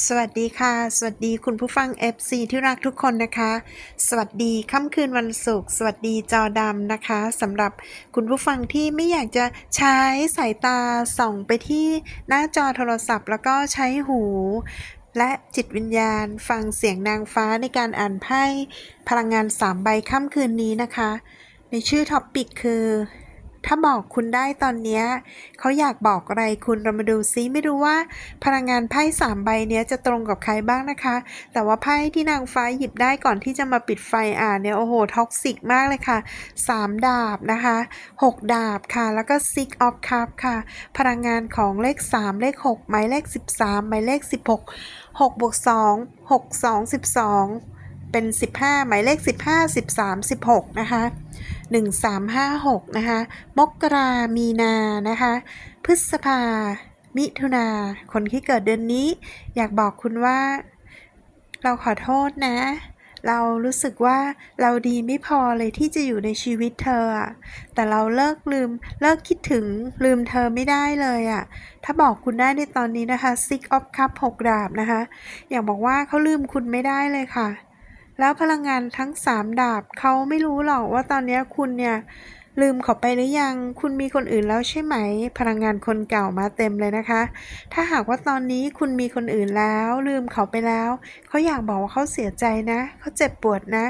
สวัสดีค่ะ สวัสดีคุณผู้ฟัง FC ที่รักทุกคนนะคะ สวัสดีค่ำคืนวันศุกร์สวัสดีจอดำนะคะสำหรับคุณผู้ฟังที่ไม่อยากจะใช้สายตาส่องไปที่หน้าจอโทรศัพท์ แล้วก็ใช้หู และจิตวิญญาณฟังเสียงนางฟ้าในการอ่านไพ่พลังงาน 3 ใบค่ำคืนนี้นะคะ ในชื่อท็อปปิกคือ ถ้าบอกคุณได้ตอนนี้เขาอยากบอกอะไรคุณเรามาดูซิไม่รู้ว่า พลังงานไพ่สามใบเนี้ยจะตรงกับใครบ้างนะคะ แต่ว่าไพ่ที่นางฟ้าหยิบได้ก่อนที่จะมาปิดไฟอ่านเนี่ยโอ้โหท็อกซิกมากเลยค่ะสามดาบนะคะหกดาบค่ะ แล้วก็ six of cup ค่ะ พลังงานของเลข 3 เลข 6 หมายเลข 13 หมายเลข 16 6บวก2 6 2 12 เป็น 15 หมายเลข 15 13 16 นะคะ 1356 นะคะ มกรามีนานะคะ พฤษภา มิถุนา คนที่เกิดเดือนนี้ อยากบอกคุณว่า เราขอโทษนะ เรารู้สึกว่าเราดีไม่พอเลยที่จะอยู่ในชีวิตเธอ แต่เราเลิกลืม เลิกคิดถึงลืมเธอไม่ได้เลยอะถ้าบอกคุณได้ในตอนนี้นะคะ six of cup 6ดาบนะคะ อยากบอกว่าเขาลืมคุณไม่ได้เลยค่ะ แล้วพลังงานทั้ง 3 ดาบเขาไม่รู้หรอกว่าตอนนี้คุณเนี่ย ลืมเขาไปหรือยัง คุณมีคนอื่นแล้วใช่ไหม พลังงานคนเก่ามาเต็มเลยนะคะ ถ้าหากว่าตอนนี้คุณมีคนอื่นแล้ว ลืมเขาไปแล้ว เขาอยากบอกว่าเขาเสียใจนะ เขาเจ็บปวดนะ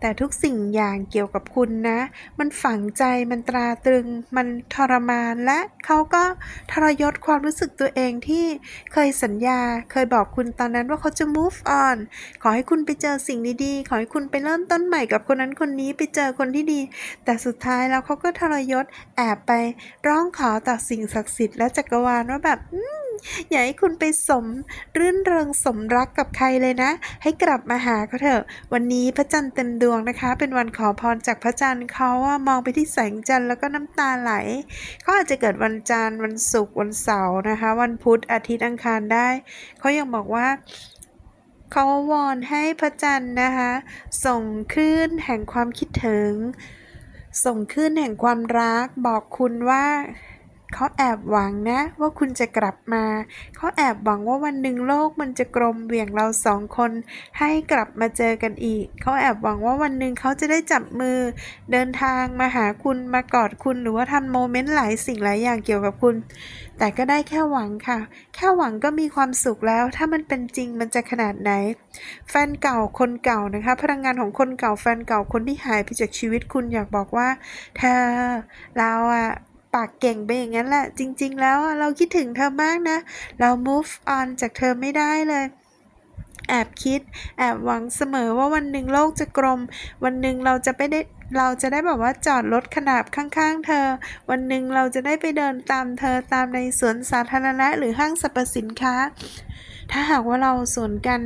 แต่ทุกสิ่งอย่างเกี่ยวกับคุณนะ มันฝังใจ มันตราตรึง มันทรมาน และเขาก็ทรยศความรู้สึกตัวเองที่เคยสัญญา เคยบอกคุณตอนนั้นว่าเขาจะ move on ขอให้คุณไปเจอสิ่งดีๆ ขอให้คุณไปเริ่มต้นใหม่กับคนนั้นคนนี้ ไปเจอคนที่ดี แต่สุดท้ายแล้วเขาก็ทรยศแอบไปร้องขอต่อสิ่งศักดิ์สิทธิ์และจักรวาลว่าแบบอย่าให้คุณไปสมรื่นเริงสมรักกับใครเลยนะ ให้กลับมาหาเขาเถอะ วันนี้พระจันทร์เต็มดวงนะคะ เป็นวันขอพรจากพระจันทร์เขาว่ามองไปที่แสงจันทร์แล้วก็น้ำตาไหลเขาอาจจะเกิดวันจันทร์วันศุกร์วันเสาร์นะคะ วันพุธอาทิตย์อังคารได้ เขายังบอกว่าเขาวอนให้พระจันทร์นะคะ ส่งคลื่นแห่งความคิดถึง ส่งคลื่นแห่งความรักบอกคุณว่า เขาแอบหวังนะว่าคุณจะกลับมา เขาแอบหวังว่าวันหนึ่งโลกมันจะกลมเหวี่ยงเราสองคน ให้กลับมาเจอกันอีก เขาแอบหวังว่าวันหนึ่งเขาจะได้จับมือ เดินทางมาหาคุณมากอดคุณหรือว่าทำโมเมนต์หลายสิ่งหลายอย่างเกี่ยวกับคุณ แต่ก็ได้แค่หวังค่ะ แค่หวังก็มีความสุขแล้ว ถ้ามันเป็นจริงมันจะขนาดไหน แฟนเก่าคนเก่านะคะ พลังงานของคนเก่าแฟนเก่าคนที่หายไปจากชีวิตคุณอยากบอกว่า เธอเราอะ ปากเก่งไปอย่างนั้นแหละ จริง ๆ แล้วเราคิดถึงเธอมากนะ เรา move on จากเธอไม่ได้เลยแอบคิด แอบหวังเสมอว่าวันหนึ่งโลกจะกลม วันหนึ่งเราจะไปได้เราจะได้แบบว่าจอดรถขนาบข้างๆ เธอ วันหนึ่งเราจะได้ไปเดินตามเธอตามในสวนสาธารณะหรือห้างสรรพสินค้า ถ้าหากว่าเราสวนกัน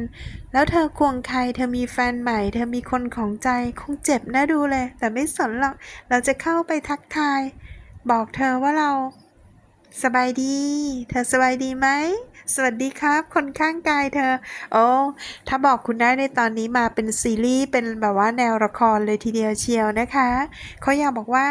แล้วเธอควงใคร เธอมีแฟนใหม่ เธอมีคนของใจ คงเจ็บน่าดูเลย แต่ไม่สนหรอก เราจะเข้าไปทักทาย บอกเธอว่าเรา สบายดี เธอสบายดีไหม สวัสดีครับ คนข้างกายเธอ โอ้ ถ้าบอกคุณได้ในตอนนี้มาเป็นซีรีส์เป็นแบบว่าแนวละครเลยทีเดียวเชียวนะคะเขาอยากบอกว่า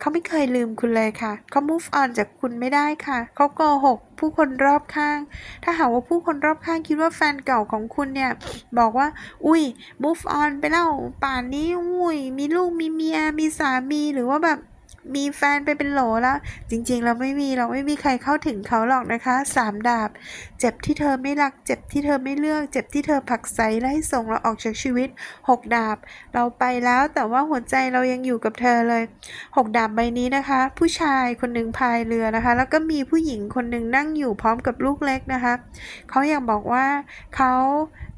เขาไม่เคยลืมคุณเลยค่ะ เขา move on จากคุณไม่ได้ค่ะ เขาโกหกผู้คนรอบข้าง ถ้าหากว่าผู้คนรอบข้างคิดว่าแฟนเก่าของคุณเนี่ย บอกว่า อุ้ย move on ไปแล้วป่านนี้ อุ้ย มีลูกมีเมีย มีสามีหรือว่าแบบ มีแฟนไปเป็นโหลแล้ว จริงๆ เราไม่มีเราไม่มีใครเข้าถึงเขาหรอกนะคะสามดาบ เจ็บที่เธอไม่รัก เจ็บที่เธอไม่เลือก เจ็บที่เธอผักไสไล่ส่งเราออกจากชีวิตหกดาบ เราไปแล้วแต่ว่าหัวใจเรายังอยู่กับเธอเลยหกดาบใบนี้นะคะ ผู้ชายคนหนึ่งพายเรือนะคะ แล้วก็มีผู้หญิงคนหนึ่งนั่งอยู่พร้อมกับลูกเล็กนะคะเขายังบอกว่าเขา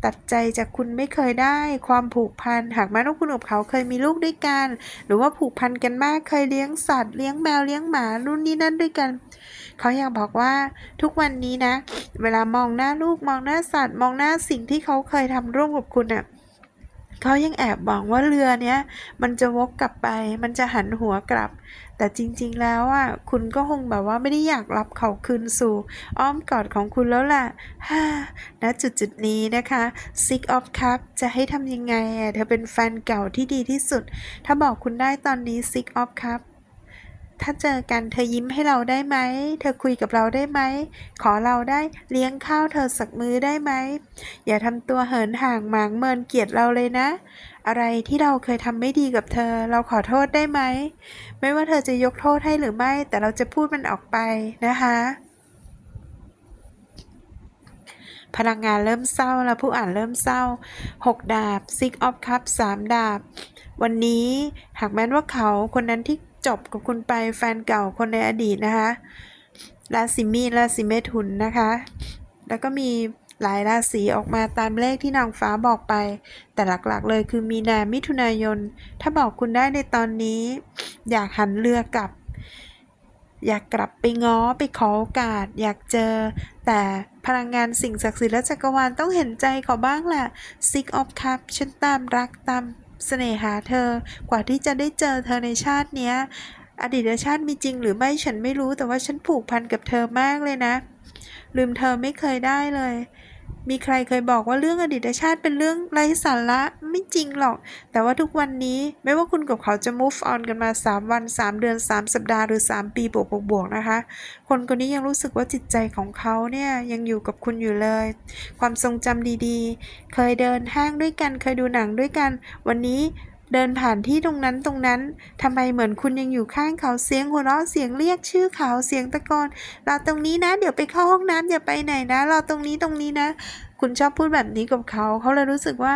ตัดใจจากคุณไม่เคยได้ความผูกพัน หากแม้ว่าคุณกับเขาเคยมีลูกด้วยกัน หรือว่าผูกพันกันมากเคยเลี้ยงสัตว์เลี้ยงแมวเลี้ยงหมารุ่นนี้นั่นด้วยกัน เขาอยากบอกว่าทุกวันนี้นะ เวลามองหน้าลูกมองหน้าสัตว์ มองหน้าสิ่งที่เขาเคยทำร่วมกับคุณอะ่ะเขายังแอบหวังว่าเรือเนี้ยมันจะวกกลับไป มันจะหันหัวกลับ แต่จริงๆแล้วอะคุณก็คงแบบว่าไม่ได้อยากรับเขาคืนสู่ อ้อมกอดของคุณแล้วล่ะฮ่าณจุดจุดนี้นะคะ Six of Cup จะให้ทำยังไงอะเธอเป็นแฟนเก่าที่ดีที่สุด ถ้าบอกคุณได้ตอนนี้ Six of Cup ถ้าเจอกันเธอยิ้มให้เราได้ไหม เธอคุยกับเราได้ไหม ขอเราได้เลี้ยงข้าวเธอสักมื้อได้ไหม อย่าทำตัวเหินห่างหมางเมินเกลียดเราเลยนะ อะไรที่เราเคยทำไม่ดีกับเธอ เราขอโทษได้ไหม ไม่ว่าเธอจะยกโทษให้หรือไม่ แต่เราจะพูดมันออกไปนะคะ พลังงานเริ่มเศร้าแล้วผู้อ่านเริ่มเศร้า 6 ดาบ Six of Cups 3 ดาบ วันนี้หากแม้นว่าเขาคนนั้นที่ จบกับคุณไปแฟนเก่าคนในอดีตนะคะราศีมีนราศีเมถุนนะคะ แล้วก็มีหลายราศีออกมาตามเลขที่นางฟ้าบอกไป แต่หลักๆเลยคือมีนามิถุนายน ถ้าบอกคุณได้ในตอนนี้ อยากหันเรือกลับ อยากกลับไปง้อไปขอโอกาส อยากเจอ แต่พลังงานสิ่งศักดิ์สิทธิ์และจักรวาลต้องเห็นใจเขาบ้างแหละ Six of Cups ฉันตามรักตาม เสน่หาเธอกว่าที่จะได้เจอเธอในชาติเนี้ย อดีตชาติมีจริงหรือไม่ฉันไม่รู้แต่ว่าฉันผูกพันกับเธอมากเลยนะ ลืมเธอไม่เคยได้เลย มีใครเคยบอกว่าเรื่องอดีตชาติเป็นเรื่องไร้สาระไม่จริงหรอก แต่ว่าทุกวันนี้ไม่ว่าคุณกับเขาจะ move on กันมา 3 วัน 3 เดือน 3 สัปดาห์หรือ 3 ปีบวกบวกๆนะคะ คนคนนี้ยังรู้สึกว่าจิตใจของเขาเนี่ยยังอยู่กับคุณอยู่เลย ความทรงจำดีๆ เคยเดินห้างด้วยกัน เคยดูหนังด้วยกัน วันนี้ เดินผ่านที่ตรงนั้นตรงนั้นทำไมเหมือนคุณยังอยู่ข้างเขาเสียงหัวเราะเสียงเรียกชื่อเขาเสียงตะโกนรอตรงนี้นะ เดี๋ยวไปเข้าห้องน้ำอย่าไปไหนนะรอตรงนี้ตรงนี้นะ คุณชอบพูดแบบนี้กับเขา เขาเลยรู้สึกว่า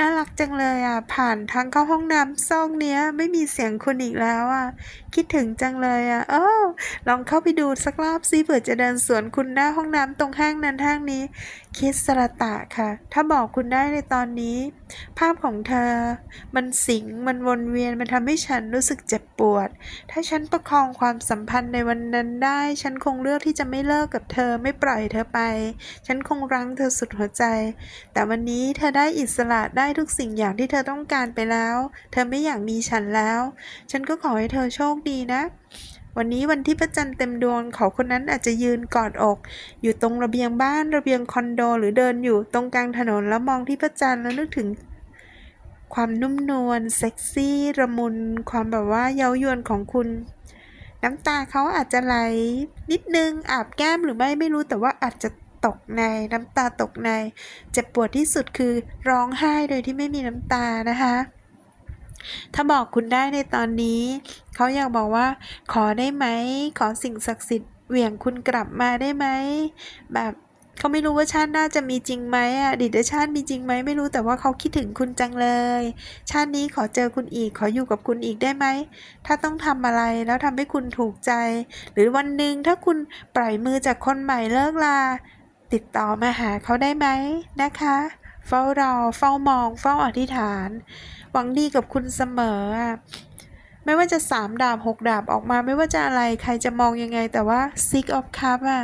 น่ารักจังเลยอะ ผ่านทางเข้าห้องน้ำซองเนี้ย ไม่มีเสียงคุณอีกแล้วอะ คิดถึงจังเลยอะเออลองเข้าไปดูสักรอบซิเผื่อจะเดินสวนคุณหน้าห้องน้ำตรงห้างนั้นห้างนี้ คิดสระตะค่ะ ถ้าบอกคุณได้ในตอนนี้ ภาพของเธอ มันสิงมันวนเวียนมันทำให้ฉันรู้สึกเจ็บปวด ถ้าฉันประคองความสัมพันธ์ในวันนั้นได้ ฉันคงเลือกที่จะไม่เลิกกับเธอไม่ปล่อยเธอไป ฉันคงรั้งเธอสุดหัวใจ แต่วันนี้เธอได้อิสระได้ทุกสิ่งอย่างที่เธอต้องการไปแล้ว เธอไม่อยากมีฉันแล้ว ฉันก็ขอให้เธอโชคดีนะ วันนี้วันที่พระจันทร์เต็มดวงเขาคนนั้นอาจจะยืนกอดอก อยู่ตรงระเบียงบ้านระเบียงคอนโด หรือเดินอยู่ตรงกลางถนนแล้วมองที่พระจันทร์แล้วนึกถึงความนุ่มนวลเซ็กซี่ระมุน ความแบบว่าเย้ายวนของคุณ น้ำตาเขาอาจจะไหลนิดนึงอาบแก้มหรือไม่ไม่รู้แต่ว่าอาจจะ ตกในน้ำตาตกใน เจ็บปวดที่สุดคือร้องไห้โดยที่ไม่มีน้ำตานะคะถ้าบอกคุณได้ในตอนนี้ เขาอยากบอกว่า ขอได้ไหม ขอสิ่งศักดิ์สิทธิ์เหวี่ยงคุณกลับมาได้ไหม แบบเขาไม่รู้ว่าชาติหน้าจะมีจริงไหมอะดีตชาติมีจริงไหมไม่รู้แต่ว่าเขาคิดถึงคุณจังเลย ชาตินี้ขอเจอคุณอีก ขออยู่กับคุณอีกได้ไหม ถ้าต้องทำอะไรแล้วทำให้คุณถูกใจ หรือวันหนึ่งถ้าคุณปล่อยมือจากคนใหม่เลิกลา ติดต่อมาหาเขาได้ไหมนะคะเฝ้ารอเฝ้ามอง เฝ้าอธิษฐาน หวังดีกับคุณเสมออะ ไม่ว่าจะสามดาบหกดาบออกมา ไม่ว่าจะอะไรใครจะมองยังไงแต่ว่า Six of Cup อะ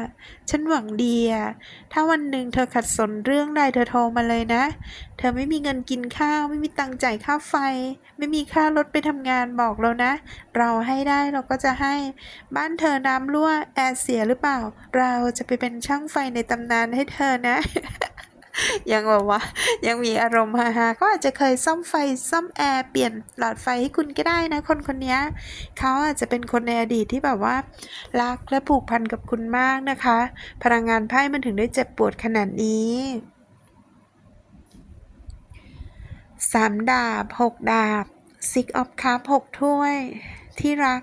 ฉันหวังดีอะถ้าวันหนึ่งเธอขัดสนเรื่องใดเธอโทรมาเลยนะ เธอไม่มีเงินกินข้าว ไม่มีตังค์จ่ายค่าไฟ ไม่มีค่ารถไปทำงานบอกเรานะ เราให้ได้เราก็จะให้ บ้านเธอน้ำรั่วแอร์เสียหรือเปล่า เราจะไปเป็นช่างไฟในตำนานให้เธอนะ ยังแบบว่า ยังมีอารมณ์ฮาๆเขาอาจจะเคยซ่อมไฟซ่อมแอร์เปลี่ยนหลอดไฟให้คุณก็ได้นะ คนคนนี้เขาอาจจะเป็นคนในอดีตที่แบบว่า รักและผูกพันกับคุณมากนะคะ พลังงานไพ่มันถึงได้เจ็บปวดขนาดนี้สามดาบหกดาบ Six of Cups หกถ้วย ที่รัก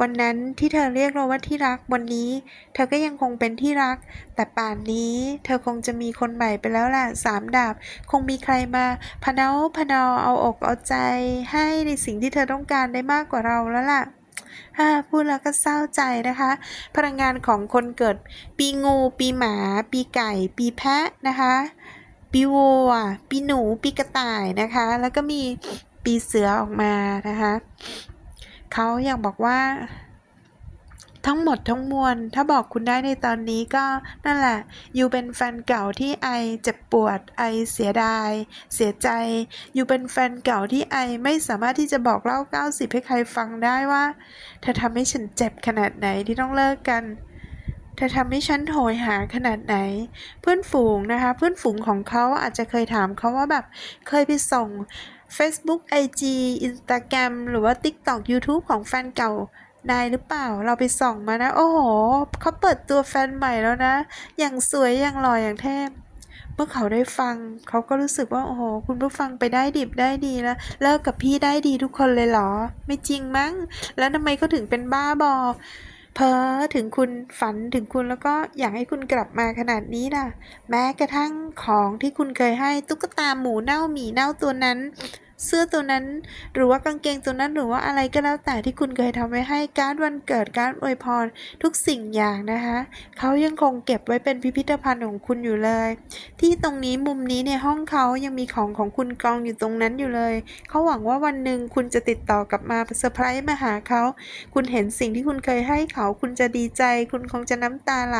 วันนั้นที่เธอเรียกเราว่าที่รักวันนี้ เธอก็ยังคงเป็นที่รัก แต่ป่านนี้ เธอคงจะมีคนใหม่ไปแล้วล่ะสามดาบ คงมีใครมาพเนาพเนาเอาอกเอาใจ ให้ในสิ่งที่เธอต้องการได้มากกว่าเราแล้วล่ะฮ่าพูดแล้วก็เศร้าใจนะคะ พลังงานของคนเกิด ปีงู ปีหมา ปีไก่ ปีแพะนะคะ ปีวัว ปีหนู ปีกระต่ายนะคะ แล้วก็มีปีเสือออกมานะคะ เขาอยากบอกว่า ทั้งหมดทั้งมวล ถ้าบอกคุณได้ในตอนนี้ก็นั่นแหละอยู่เป็นแฟนเก่าที่ไอเจ็บปวด ไอเสียดาย เสียใจอยู่เป็นแฟนเก่าที่ไอไม่สามารถที่จะบอกเล่า 90 ให้ใครฟังได้ว่าเธอทำให้ฉันเจ็บขนาดไหนที่ต้องเลิกกัน เธอทำให้ฉันโหยหาขนาดไหน เพื่อนฝูงนะคะ เพื่อนฝูงของเขาอาจจะเคยถามเขาว่าแบบเคยไปส่ง Facebook IG Instagram หรือว่า TikTok YouTube ของแฟนเก่านายหรือเปล่าเราไปส่องมานะ โอ้โหเขาเปิดตัวแฟนใหม่แล้วนะ อย่างสวยอย่างหล่ออย่างเทพเมื่อเขาได้ฟัง เขาก็รู้สึกว่าโอ้โหคุณผู้ฟังไปได้ดิบได้ดีแล้วเลิกกับพี่ได้ดีทุกคนเลยเหรอ ไม่จริงมั้ง แล้วทำไมเขาถึงเป็นบ้าบอ เพ้อถึงคุณฝันถึงคุณแล้วก็อยากให้คุณกลับมาขนาดนี้ล่ะ แม้กระทั่งของที่คุณเคยให้ตุ๊กตาหมูเน่าหมีเน่าตัวนั้น เสื้อตัวนั้น หรือว่ากางเกงตัวนั้นหรือว่าอะไรก็แล้วแต่ที่คุณเคยทำไว้ให้การดวันเกิดการดอวยพร ทุกสิ่งอย่างนะคะเขายังคงเก็บไว้เป็นพิพิธภัณฑ์ของคุณอยู่เลย ที่ตรงนี้มุมนี้ในห้องเขายังมีของของคุณกองอยู่ตรงนั้นอยู่เลยเขาหวังว่าวันหนึ่งคุณจะติดต่อกลับมาเซอร์ไพรส์มาหาเขาคุณเห็นสิ่งที่คุณเคยให้เขา คุณจะดีใจ คุณคงจะน้ำตาไหล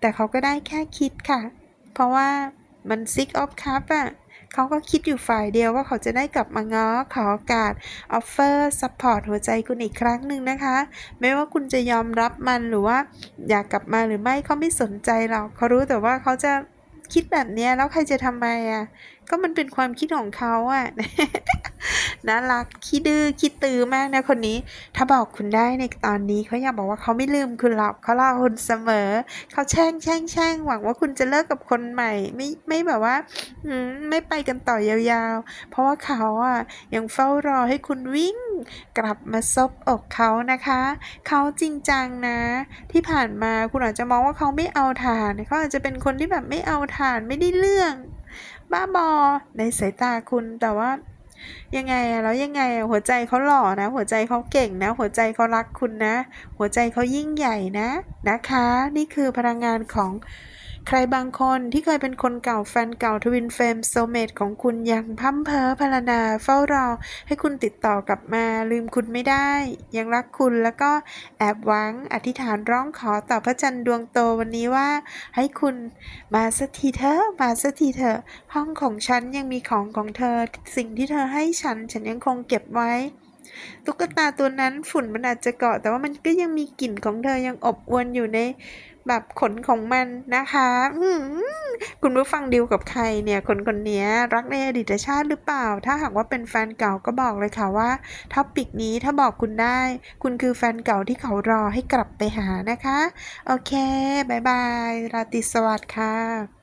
แต่เขาก็ได้แค่คิดค่ะ เพราะว่ามันซิกออฟคัพอะ เขาก็คิดอยู่ฝ่ายเดียวว่าเขาจะได้กลับมาง้อขอโอกาสออฟเฟอร์ซัพพอร์ตหัวใจคุณอีกครั้งหนึ่งนะคะ ไม่ว่าคุณจะยอมรับมันหรือว่าอยากกลับมาหรือไม่เขาไม่สนใจหรอกเขารู้แต่ว่าเขาจะคิดแบบเนี้ยแล้วใครจะทำไมอะก็มันเป็นความคิดของเขาอะน่ารักขี้ดื้อขี้ตื้อมากนะคนนี้ ถ้าบอกคุณได้ในตอนนี้เขาอยากบอกว่าเขาไม่ลืมคุณหรอกเขารอคุณเสมอ เขาแช่งแช่งแช่งหวังว่าคุณจะเลิกกับคนใหม่ ไม่ไม่แบบว่าอืมไม่ไปกันต่อยาวๆ เพราะว่าเขาอะยังเฝ้ารอให้คุณวิ่งกลับมาซบอกเขานะคะ เขาจริงจังนะ ที่ผ่านมาคุณอาจจะมองว่าเขาไม่เอาฐานเขาอาจจะเป็นคนที่แบบไม่เอาฐานไม่ได้เรื่อง บ้าบอในสายตาคุณแต่ว่า ยังไงอะแล้วยังไงอะหัวใจเขาหล่อนะ หัวใจเขาเก่งนะ หัวใจเขารักคุณนะ หัวใจเขายิ่งใหญ่นะนะคะ นี่คือพลังงานของ ใครบางคนที่เคยเป็นคนเก่าแฟนเก่าทวินเฟมโซเมตของคุณยังพัมเพอพารนาเฝ้ารอให้คุณติดต่อกลับมาลืมคุณไม่ได้ ยังรักคุณแล้วก็แอบหวังอธิษฐานร้องขอต่อพระจันทร์ดวงโตวันนี้ว่า ให้คุณมาสักทีเถอะมาสักทีเถอะห้องของฉันยังมีของของเธอ สิ่งที่เธอให้ฉันฉันยังคงเก็บไว้ตุ๊กตาตัวนั้นฝุ่นมันอาจจะเกาะแต่ว่ามันก็ยังมีกลิ่นของเธอยังอบอวนอยู่ใน แบบขนของมันนะคะคุณผู้ฟังดิวกับใครเนี่ย คนคนนี้รักในอดีตชาติหรือเปล่า ถ้าหากว่าเป็นแฟนเก่าก็บอกเลยค่ะว่าท็อปิกนี้ถ้าบอกคุณได้ คุณคือแฟนเก่าที่เขารอให้กลับไปหานะคะ โอเคบายบาย ราตรีสวัสดิ์ค่ะ